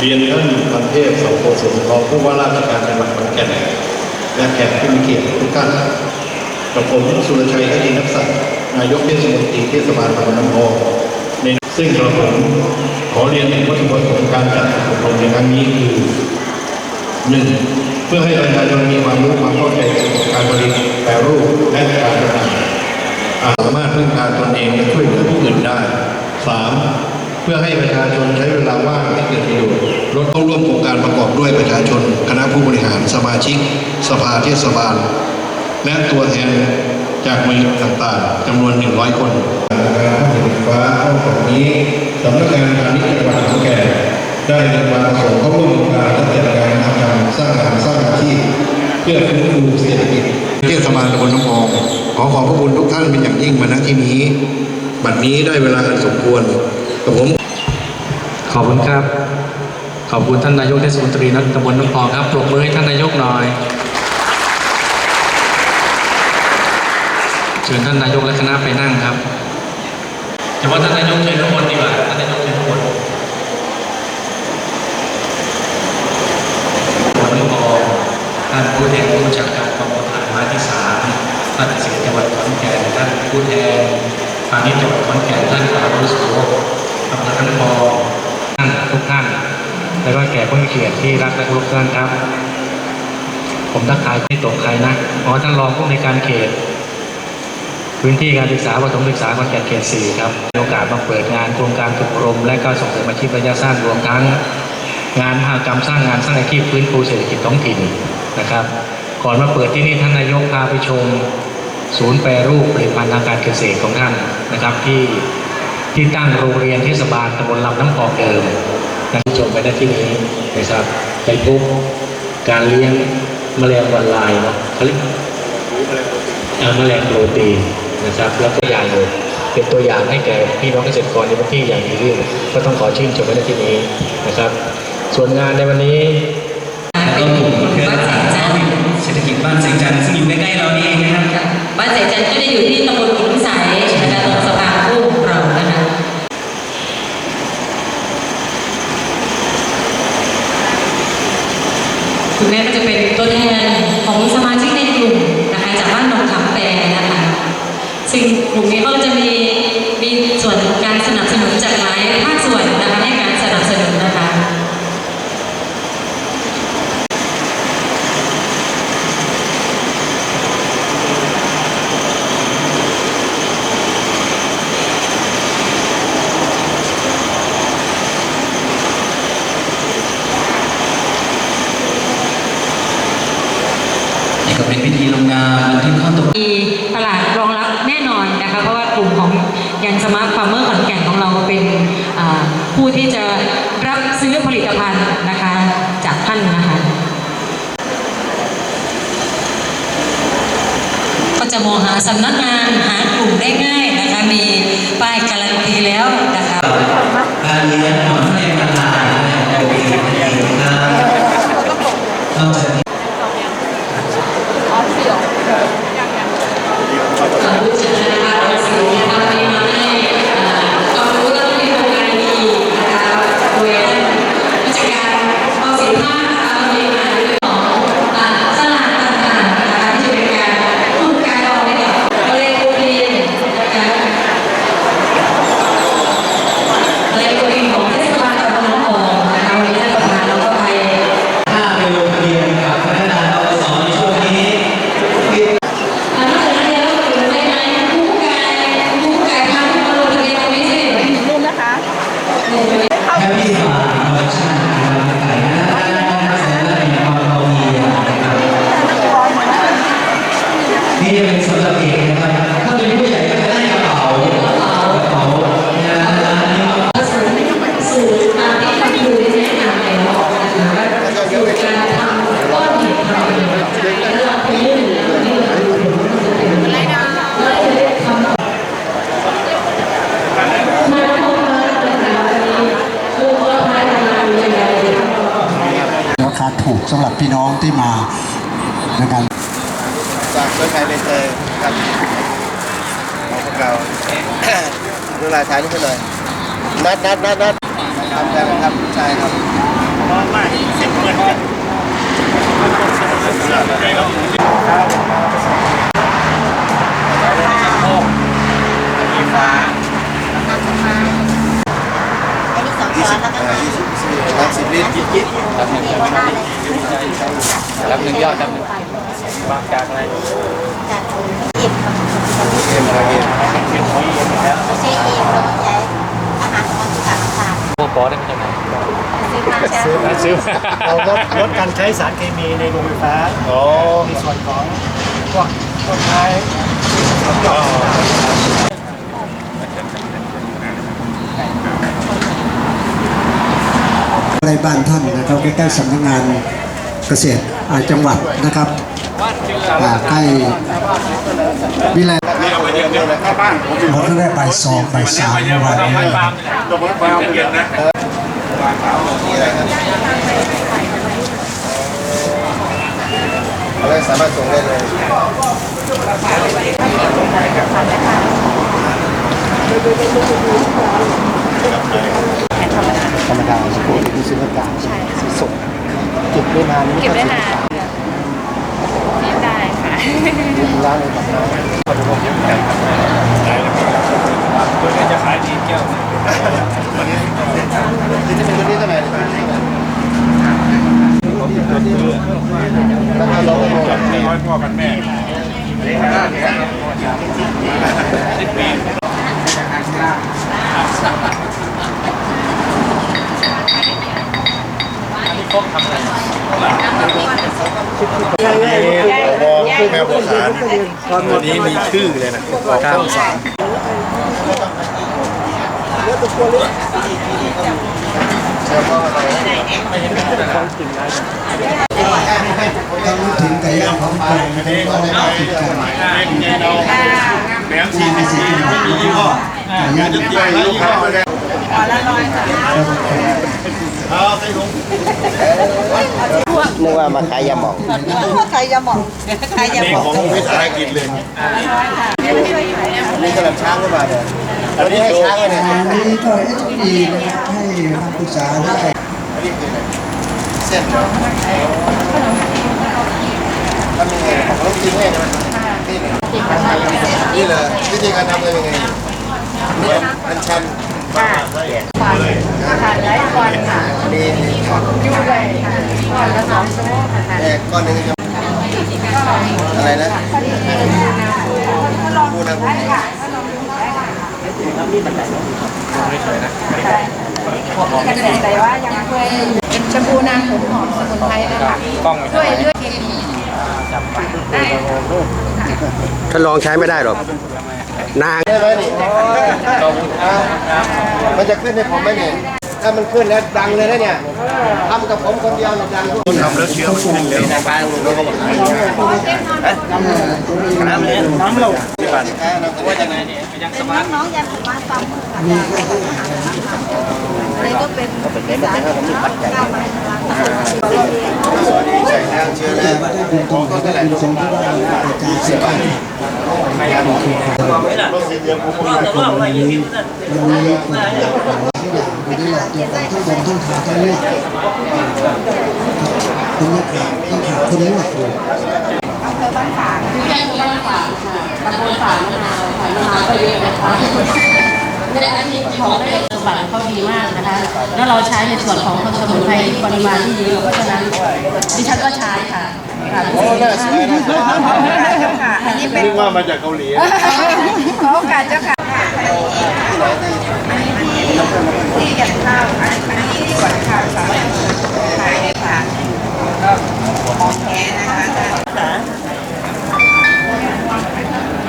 เรียนท่านพันเทพสัมโพธิ์สุนทรผู้ว่าราชการจังหวัดขอนแก่นและแขกผู้มีเกียรติทุกท่านกับผมสุรชัยอดีนักษัตริย์นายกเทศมนตรีเทศบาลตำบลน้ำพองในซึ่งกระผมขอเรียนถึงวัตถุประสงค์การจัดอบรมในครั้งนี้คือหนึ่งเพื่อให้ประชาชนมีความรู้ความเข้าใจเกี่ยวกับการผลิตแปรรูปและการจำหน่ายสามารถพึ่งพาตนเองและช่วยเหลือผู้อื่นได้ 3. เพื่อให้ประชาชนใช้เวลาว่างให้เกิดประโยชน์รถเข้าร่วมโครงการประกอบด้วยประชาชน คณะผู้บริหารสมาชิก สภาเทศบาล และตัวแทนจากหน่วยต่างๆจำนวน 100 คนการผลิตฟ้าห้องตรงนี้สำนักงานพาณิชย์จังหวัดขอนแก่นได้มีความประสงเข้าร่วมโครงการและจัดการทำงานสร้างงานสร้างอาชีพเพื่อฟื้นฟูเศรษฐกิจเทศบาลตำบลน้ำพองขอขอบพระคุณทุกท่านเป็นอย่างยิ่งมาณที่นี้ บัดนี้ได้เวลาอันสมควรกับผม ขอบคุณครับ ขอบคุณท่านนายกเทศมนตรีนัตำบลน้ำพองครับปรบมือให้ท่านนายกหน่อย เชิญท่านนายกและคณะไปนั่งครับแต่ว่าท่านนายกเชิญทุกคนดีกว่าท่านนายกเชิญทุกคนน้ำพองท่านผู้แทนผู้บัญชาการกองพลทหารมาที่สามท่านเกษตรจังหวัดขอนแก่นท่านผู้แทนพาณิชย์จังหวัดขอนแก่นท่านอาวุโสอำเภอน้ำพองท่านทุกท่าน และก็แก่ผู้มีเกียรติที่รักและเคารพท่านครับ ผมทักทายไม่ตกใครนะอ๋อท่านรองผู้ในการเขต พื้นที่การศึกษาประถมศึกษาขอนแก่นเขตสี่ครับโอกาสมาเปิดงานโครงการฝึกอบรม และก็ส่งเสริมอาชีพระยะสั้นรวมทั้ง งานมหกรรมสร้างงานสร้างอาชีพฟื้นฟูเศรษฐกิจท้องถิ่นนะครับ ก่อนมาเปิดที่นี่ท่านนายกพาไปชมศูนย์แปรรูปผลิตภัณฑ์ทางการเกษตรของท่านนะครับที่ที่ตั้งโรงเรียนเทศบาลตำบลลำน้ำพองเดิม ท่านผู้ชมไปได้ที่นี้นะครับ ไปพบการเลี้ยงแมลงวันลายเนาะเขาเรียกอ่าแมลงโปรตีนนะครับแล้วก็อย่างเลยเป็นตัวอย่างให้แก่พี่น้องเกษตรกรในพื้นที่อย่างดียิ่งก็ต้องขอชื่นชมไว้ในที่นี้นะครับ ส่วนงานในวันนี้แล้วก็กลุ่มเครือข่ายท้องถิ่นเศรษฐกิจบ้านเสียงจันธ์ซึ่งอยู่ใกล้ๆเรานี่เองนะครับบ้านเสจันธ์ก็จะอยู่ที่ตำบลขุนสายนะคะตรงสะพานคู่ของเรานะคะ คุณแม่ก็จะเป็นตัวแทนของสมาชิกในกลุ่มนะคะจากบ้านหนองขามแปรนะคะซึ่งกลุ่มนี้ก็จะมีมีส่วนการสนับสนุนจากหลายภาคส่วนนะคะให้การสนับสนุนนะคะ นี่ก็เป็นพิธีลงนามบันทึกข้อตก มีตลาดรองรับแน่นอนนะคะเพราะว่ากลุ่มของยันสมาร์ทฟาร์มเมอร์ขอนแก่นของเราเป็นอ่าผู้ ที่จะรับซื้อผลิตภัณฑ์นะคะจากท่านนะคะ ก็จะมองหาสำนักงานหากลุ่มได้ง่ายนะคะมีป้ายการันตีแล้วนะคะ การเลี้ยงหนอนแมลงวันลายและโปรตีนนั่นเองนะครับนอกจากนี้ ขอบคุณจากธนาคารออมสินนะคะวันนี้มาให้อ่าความรู้และมีโครงการดีๆนะคะโดยท่านผู้จัดการออมสินภาคนะคะวันนี้มาในเรื่องของอ่าตลาดต่างๆนะคะที่จะเป็นการร่วมการออกในกับมะเร็งโปรตีนนะคะมะเร็งโปรตีนของเทศบาลตำบลหนองโพนะคะวันนี้ท่านประธานเราก็ไป ถ้าไปลงทะเบียนกับพนักงานอสในช่วงนี้ อ่านอกจากนั้นแล้วอยู่ในงานคู่กายคู่กายทำมาลงทะเบียนตรงนี้สิ รูปนะคะ แฮปปี้ฟาร์มคอลเลคชั่นนะครับขายหน้าด้านหน้าแสนและในความเรามีนะครับนี่จะเป็นส่วนละเอียดนะครับถ้าเป็นผู้ใหญ่ก็จะได้กระเป๋ากระเป๋นะฮะอันนี้ก็ สูตรสูตรตามที่ท่านดูได้แนะนำแล้วนะคะว่าสูตรการทำก้อนหินทำเนี่ยแล้วเราไปยื่นแล้วนี่เราดูผลมันจะเป็นยังไงแล้วเราจะได้ทำมาพบมานะคะวันนี้คือว่าพายทำงานยังไง ราคา ถูกสำหรับพี่น้องที่มานการจากรถไฟไปเตยครับของพวกเราเวลาถ่ายรูปไปเลยนัดนัดนัดนัดทำใจครับใช่ครับน้ำสิบลิตรกิ๊ด รับหนึ่งยอดครับบางจากอะไรเอ็มครับเอ็มพวกปอได้มาจากไหนซื้อเราลดลดการใช้สารเคมีในโรงไฟฟ้าโอ้ในส่วนของพวกต้นไม้ใกล้บ้านท่านนะครับใกล้ๆสำนักงาน เกษตรจังหวัดนะครับใกล้วิไลเราก็ได้บ่ายสองบ่ายสามวานนี้อะไรสามารถส่งได้เลยธรรมดาสกุลที่ซื้ออากาศส่งเเก็บได้นานเก็บได้นานได้ค่ะ ร้านเลยครับตัวนี้จะขายดีแก้วที่จะเป็นตัวนี้ท่าไหร่ราคาลงจับร้อยพ่อกันแม่ แมวโบราณวันนี้มีชื่อเลยนะข้าวสารเฉพาะอะไรต้องนึกถึงไก่ย่างของไทยนะครับก็ได้ติดกันที่ไม่ใช่ที่ไหนยี่ห้อไก่ย่างจะไปลูกค้า นึกว่ามาขายยาหม่องใครจะบอกใครจะบอกของวิสาหกิจเลยนี่กระดับช้างก็มาเนี่ยอันนี้ให้ช้างเลยเนี่ยงานนี้ก็เอสดีนะครับให้นักศึกษาได้อันนี้คืออะไรเส้นเหรอทำยังไงของลูกชิ้นเนี่ยใช่ไหมนี่เหรอนี่เหรอวิธีการทำเป็นยังไงนี่มันชัน ค่ะค่ะได้ก่อนค่ะมีอยู่เลยค่ะก่อนละสองชั่วโมงค่ะแอกก้อนหนึงจะอะไรนะพูดนะเกษตรแต่ว่ายังช่วยเป็นชมพูนางผมหอมสมุนไพรนะคะช่วยเลือดเคมีได้ถ้าลองใช้ไม่ได้หรอ นางใช่ไหมนี่มันจะขึ้นในผมไหมเนี่ยถ้ามันขึ้นแล้วดังเลยนะเนี่ยทำกับผมคนเดียวเนี่ยดังทุกคนทำแล้วเชื่อมันขึ้นเร็วนะป้าเราก็บอกน้ำเลยน้ำเราว่าจะไงเนี่ยยังสมาร์ทน้องยังสามารถฟังนี่ ก็เป็นเป็นสารก้าวมาใส่ทางเชื้อแต่แล้วว่าได้เป็นตัวก็ได้เป็นทรงที่ว่ากระจายสิบอันยังมีวันนี้ยังมีคนทุกอย่างอยู่นี่แหละตัวของทุกคนต้องขาดทั้งเลือดต้องขาดต้องขาดคนเลือดอำเภอบ้านฝางที่แค่บ้านฝางค่ะตำบลฝางมะนาวฝางมะนาวก็เยอะนะคะในอันนี้ ของได้สมบัติเขาดีมากนะคะ แล้วเราใช้ในส่วนของสมุนไพรปริมาณที่เยอะเพราะฉะนั้นดิฉันก็ใช้ค่ะค่ะโอ้น่าสวยนะค่ะอันนี้เป็นนึกว่ามาจากเกาหลีขอโอกาสเจ้าค่ะที่ยันข้าวอันนี้ที่ก่อนข้าวสามารถขายได้ค่ะก็ของแท้นะคะ